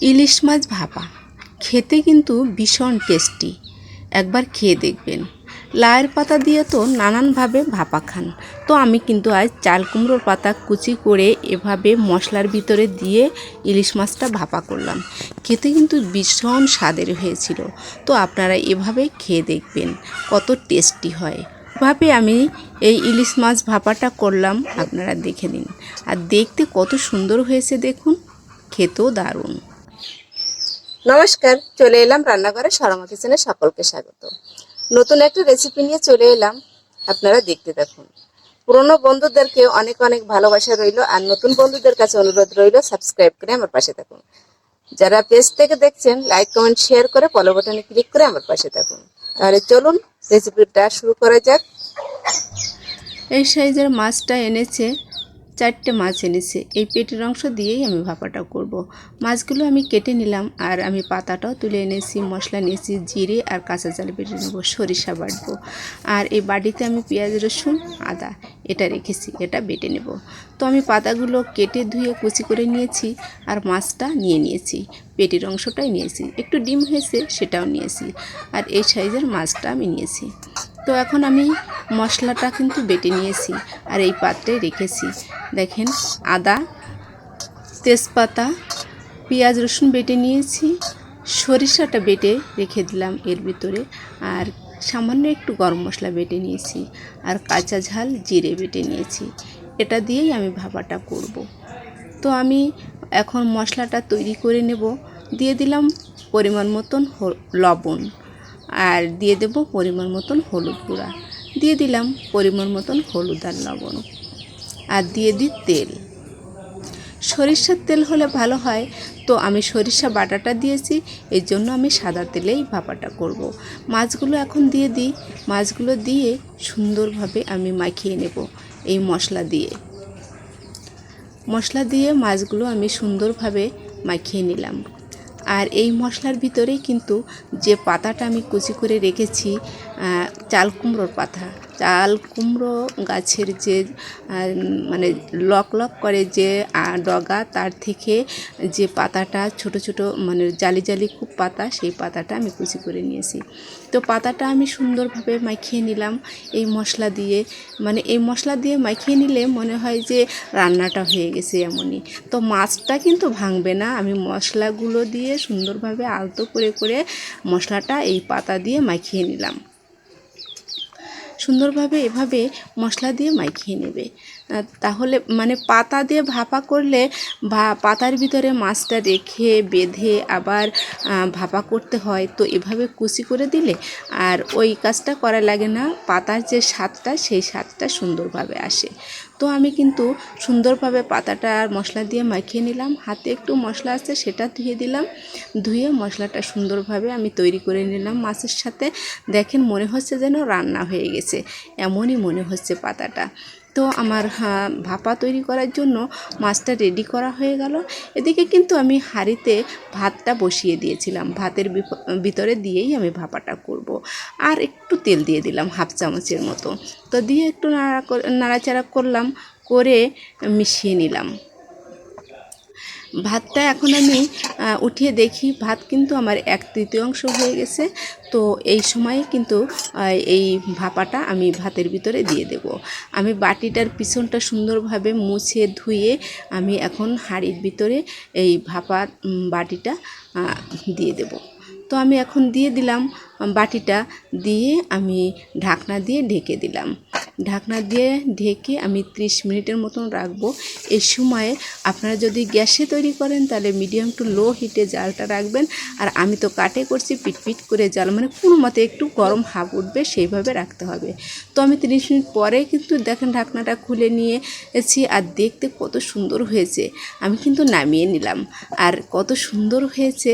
ইলিশ মাছ ভাপা। খেতে কিন্তু ভীষণ টেস্টি। একবার খেয়ে দেখবেন। লায়ের পাতা দিয়ে তো নানানভাবে ভাপা খান। তো আমি কিন্তু আজ চাল কুমড়োর পাতা কুচি করে এভাবে মশলার ভিতরে দিয়ে ইলিশ মাছটা ভাপা করলাম। খেতে কিন্তু ভীষণ স্বাদের হয়েছিল। তো আপনারা এভাবে খেয়ে দেখবেন কত টেস্টি হয়। ভাবে আমি এই ইলিশ মাছ ভাপাটা করলাম, আপনারা দেখে নিন। আর দেখতে কত সুন্দর হয়েছে দেখুন। খেতেও দারুণ। নমস্কার, চলে এলাম রান্নাঘরে সরমা কিচেনে সকলকে স্বাগত। নতুন একটা রেসিপি নিয়ে চলে এলাম, আপনারা দেখতে দেখুন পুরনো বন্ধুদেরকে অনেক অনেক ভালোবাসা রইল, আর নতুন বন্ধুদের কাছে অনুরোধ রইল সাবস্ক্রাইব করে আমার পাশে থাকুন। যারা পেজ থেকে দেখছেন লাইক কমেন্ট শেয়ার করে ফলো বাটনে ক্লিক করে আমার পাশে থাকুন। তাহলে চলুন রেসিপিটা শুরু করা যাক। এই সাইজের মাছটা এনেছে চারটে মাছ এনেছে। এই পেটের অংশ দিয়েই আমি ভাপাটা করব। মাছগুলো আমি কেটে নিলাম আর আমি পাতাটাও তুলে এনেছি, মশলা নিয়েছি, জিরে আর কাঁচা জাল বেটে নেব, সরিষা বাটবো। আর এই বাটিতে আমি পেঁয়াজ, রসুন, আদা এটা রেখেছি, এটা বেটে নেব। তো আমি পাতাগুলো কেটে ধুয়ে কুচি করে নিয়েছি আর মাছটা নিয়ে নিয়েছি, পেটের অংশটাই নিয়েছি। একটু ডিম হয়েছে সেটাও নিয়েছি আর এই সাইজের মাছটা আমি নিয়েছি। তো এখন আমি মশলাটা কিন্তু বেটে নিয়েছি আর এই পাত্রে রেখেছি। দেখেন, আদা, তেজপাতা, পেঁয়াজ, রসুন বেটে নিয়েছি। সরিষাটা বেটে রেখে দিলাম এর ভিতরে। আর সামান্য একটু গরম মশলা বেটে নিয়েছি। আর কাঁচা ঝাল জিরে বেটে নিয়েছি। এটা দিয়েই আমি ভাপাটা করব। তো আমি এখন মশলাটা তৈরি করে নেব। দিয়ে দিলাম পরিমাণ মতন লবণ। আর দিয়ে দেব পরিমাণ মতন হলুদ গুঁড়া। দিয়ে দিলাম পরিমাণ মতন হলুদ আর লবণ। আর দিয়ে দিই তেল। সরিষার তেল হলে ভালো হয়। তো আমি সরিষা বাটাটা দিয়েছি এই জন্য আমি সাদা তেলেই ভাপাটা করব। মাছগুলো এখন দিয়ে দিই। মাছগুলো দিয়ে সুন্দরভাবে আমি মাখিয়ে নেব এই মশলা দিয়ে। মশলা দিয়ে মাছগুলো আমি সুন্দরভাবে মাখিয়ে নিলাম। আর এই মশলার ভিতরেই কিন্তু যে পাতাটা আমি কুচি করে রেখেছি চাল কুমড়োর পাতা চাল, কুমড়ো গাছের যে মানে লক লক করে যে ডগা, তার থেকে যে পাতাটা, ছোট ছোট মানে জালি জালি খুব পাতা, সেই পাতাটা আমি কুচি করে নিয়েছি। তো পাতাটা আমি সুন্দরভাবে মাখিয়ে নিলাম এই মশলা দিয়ে। মানে এই মশলা দিয়ে মাখিয়ে নিলে মনে হয় যে রান্নাটা হয়ে গেছে এমনই। তো মাছটা কিন্তু ভাঙবে না, আমি মশলাগুলো দিয়ে সুন্দরভাবে আলতো করে করে মশলাটা এই পাতা দিয়ে মাখিয়ে নিলাম। সুন্দরভাবে এভাবে মশলা দিয়ে মাখিয়ে নেবে। তাহলে মানে পাতা দিয়ে ভাপা করলে বা পাতার ভিতরে মাছটা রেখে বেঁধে আবার ভাপা করতে হয়। তো এভাবে কুচি করে দিলে আর ওই কাজটা করা লাগে না, পাতার যে স্বাদটা সেই স্বাদটা সুন্দরভাবে আসে। তো আমি কিন্তু সুন্দরভাবে পাতাটা আর মশলা দিয়ে মাখিয়ে নিলাম। হাতে একটু মশলা আছে সেটা ধুয়ে দিলাম। ধুয়ে মশলাটা সুন্দরভাবে আমি তৈরি করে নিলাম মাছের সাথে। দেখেন মনে হচ্ছে যেন রান্না হয়ে গেছে। এমনই মনে হচ্ছে পাতাটা। তো আমার ভাপা তৈরি করার জন্য মাছটা রেডি করা হয়ে গেল। এদিকে কিন্তু আমি হাঁড়িতে ভাতটা বসিয়ে দিয়েছিলাম। ভাতের ভিতরে দিয়েই আমি ভাপাটা করব। আর একটু তেল দিয়ে দিলাম হাফ চামচের মতো। তো দিয়ে একটু নাড়া নাড়াচাড়া করলাম, করে মিশিয়ে নিলাম। ভাতটা এখন আমি উঠিয়ে দেখি। ভাত কিন্তু আমার এক তৃতীয়াংশ হয়ে গেছে। তো এই সময়ে কিন্তু এই ভাপাটা আমি ভাতের ভিতরে দিয়ে দেব। আমি বাটিটার পিছনটা সুন্দরভাবে মুছে ধুয়ে আমি এখন হাঁড়ির ভিতরে এই ভাপা বাটিটা দিয়ে দেব। তো আমি এখন দিয়ে দিলাম, বাটিটা দিয়ে আমি ঢাকনা দিয়ে ঢেকে দিলাম। ঢাকনা দিয়ে ঢেকে আমি 30 মিনিটের মতন রাখব। এই সময়ে আপনারা যদি গ্যাসে তৈরি করেন, তাহলে মিডিয়াম টু লো হিটে জালটা রাখবেন। আর আমি তো কাটে করছি, পিটপিট করে জাল মানে কোনো মতে একটু গরম হাফ উঠবে, সেইভাবে রাখতে হবে। তো আমি 30 মিনিট পরে কিন্তু দেখেন ঢাকনাটা খুলে নিয়েছি, আর দেখতে কত সুন্দর হয়েছে। আমি কিন্তু নামিয়ে নিলাম। আর কত সুন্দর হয়েছে,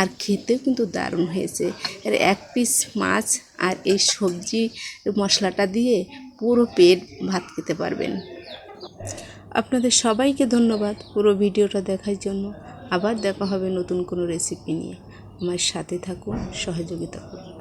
আর খেতেও কিন্তু দারুণ হয়েছে। এর এক পিস মাছ আর এই সবজি মশলাটা দিয়ে পুরো পেট ভাত খেতে পারবেন। আপনাদের সবাইকে ধন্যবাদ পুরো ভিডিওটা দেখার জন্য। আবার দেখা হবে নতুন কোনো রেসিপি নিয়ে। আমার সাথে থাকুন, সহযোগিতা করুন।